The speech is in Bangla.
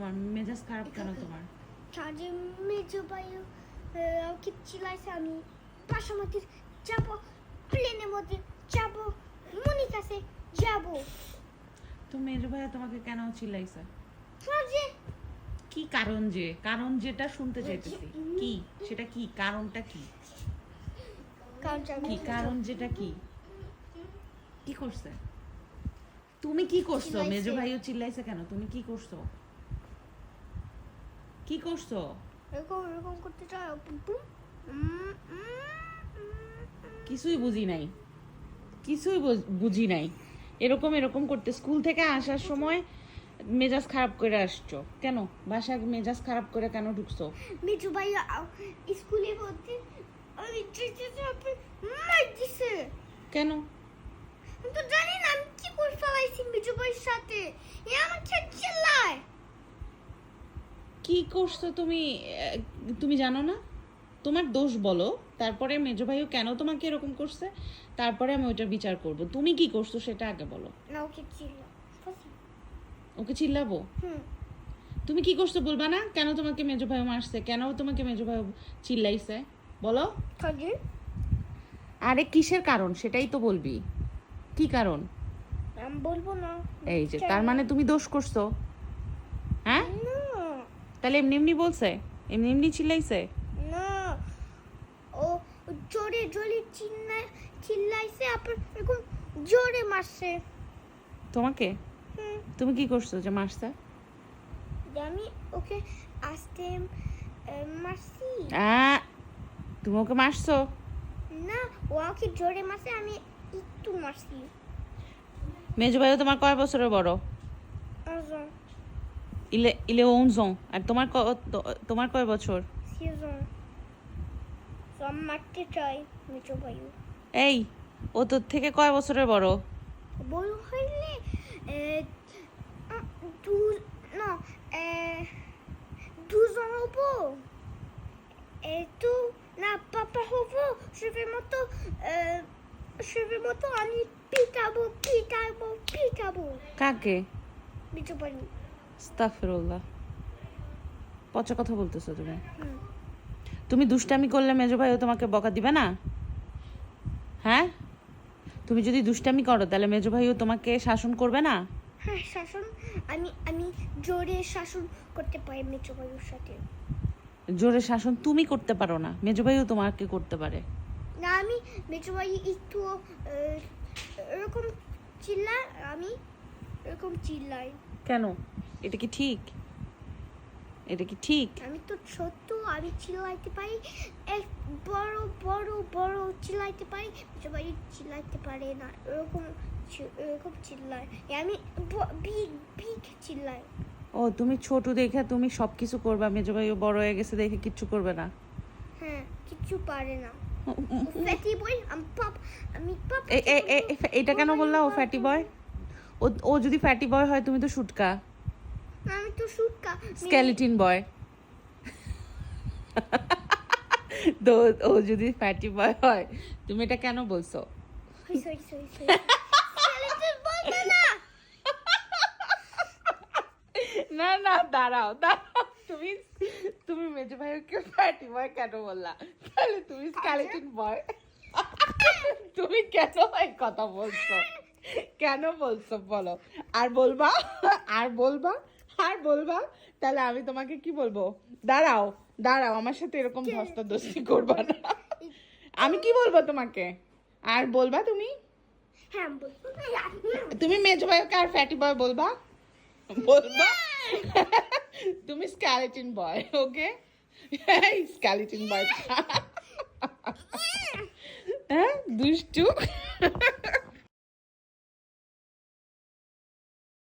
তোমার মেজাজ খারাপ কেন তোমার? কাজে মেজো ভাই কি চিলাইছে আমি যাব প্লেনের মধ্যে যাব মনির কাছে যাব। তো মেজো তোমাকে কেন চিল্লাইছে? কাজে কি কারণ যে? কারণ যেটা শুনতে চাইতেছি। কি? সেটা কি? কারণটা কি? কি? কারণ যেটা কি? কি করছে? তুমি কি করছ। মেজো ভাইও চিল্লাইছে কেন? তুমি কি করছ? কি করছ? এরকম এরকম করতে উম, কিছুই বুঝি নাই। কিছুই বুঝ- নাই। এরকম এরকম করতে স্কুল থেকে আসার সময় মেজাজ খারাপ করে আসছো। কেন? বাসায় মেজাজ খারাপ করে কেন ঢুকছো? মিঠু ভাই স্কুলে বলতে আমি দিছে কেন? তো জানি না আমি কি করে ফেলাইছি মিঠু ভাইয়ের সাথে? এ আমাকে কি করছ তুমি? তুমি জানো না? তোমার দোষ বলো। তারপরে মেজো ভাইও কেন তোমাকে এরকম করছে? তারপরে আমি ওইটার বিচার করব। তুমি কি করছ সেটা আগে বলো। না ওকে ওকে চিল্লাবো? তুমি কি করছ বলবা না? কেন তোমাকে মেজো ভাই মারছে? কেন তোমাকে মেজো ভাই চিল্লাইছে? বলো। আরে কিসের কারণ? সেটাই তো বলবি। কি কারণ? আমি বলব না। এই যে তার মানে তুমি দোষ করছ। হ্যাঁ? তাহলে এমনি এমনি বলছে? এমনি এমনি চিল্লাইছে? না ও জোরে জোরে চিল্লাই চিল্লাইছে আপনার এরকম জোরে মারছে। তোমাকে? তুমি কি করছ যে মারছে? আমি ওকে আসতে মারছি। তুমি ওকে মারছো? না ও আমাকে জোরে মারছে আমি একটু মারছি। মেজো ভাইও তোমার কয় বছরের বড়? আজন ইলে ইলে ওনজন আর তোমার তোমার কয় বছর? এই ও তোর থেকে কয় বছরের বড়? বড় হইলে দু না দুজন হব। তো না পাপা হব সেবের মতো সেবের মতো আমি পিটাবো পিটাবো পিটাবো। কাকে? মিঠু ভাই স্তাফিরুল্লাহ পচা কথা বলতেছো তুমি? তুমি দুষ্টামি করলে মেজো ভাইও তোমাকে বকা দিবে না? হ্যাঁ? তুমি যদি দুষ্টামি করো তাহলে মেজো ভাইও তোমাকে শাসন করবে না? হ্যাঁ শাসন। আমি আমি জোরে শাসন করতে পারি মিঠু ভাইয়ের সাথে। জোরে শাসন তুমি করতে পারো না মেজো ভাইও তোমাকে করতে পারে। না আমি মিঠু ভাই একটু এরকম চিল্লাই আমি এরকম চিল্লাই। কেন? এটা কি ঠিক? এটা কি ঠিক? আমি তো ছোট্ট আমি চিল্লাইতে পারি। এক বড় বড় বড় চিল্লাইতে পারি। সবাই চিল্লাইতে পারে না। এরকম এরকম চিল্লায়। আমি বিগ বিগ চিল্লাই। ও তুমি ছোট দেখে তুমি সব কিছু করবা। মেজো ভাইও বড় হয়ে গেছে দেখে কিচ্ছু করবে না। হ্যাঁ কিছু পারে না। ফ্যাটি বই আমি পাপ আমি পাপ এটা কেন বললা ও ফ্যাটি বয়? ও ও যদি ফ্যাটি বয় হয় তুমি তো শুটকা তো সুটকা স্কেলিটিন বয় তো ও যদি ফ্যাটি বয় হয় তুমি এটা কেন বলছো? না। না না দাঁড়াও দাঁড়াও। তুমি তুমি মেজো ভাইকে ফ্যাটি বয় কেন বললা? তাহলে তুমি স্কেলিটিন বয় তুমি কেন এই কথা বলছো? কেন বলছো বলো। আর বলবা আর বলবা আর বলবা? তাহলে আমি তোমাকে কি বলব? দাঁড়াও দাঁড়াও আমার সাথে এরকম ধস্তাধস্তি করবা না। আমি কি বলব তোমাকে? আর বলবা তুমি? হ্যাঁ তুমি মেজো ভাইকে আর ফ্যাটি বয় বলবা? বলবা? তুমি স্ক্যালেটিন বয় ওকে স্ক্যালেটিন বয় হ্যাঁ দুষ্টু।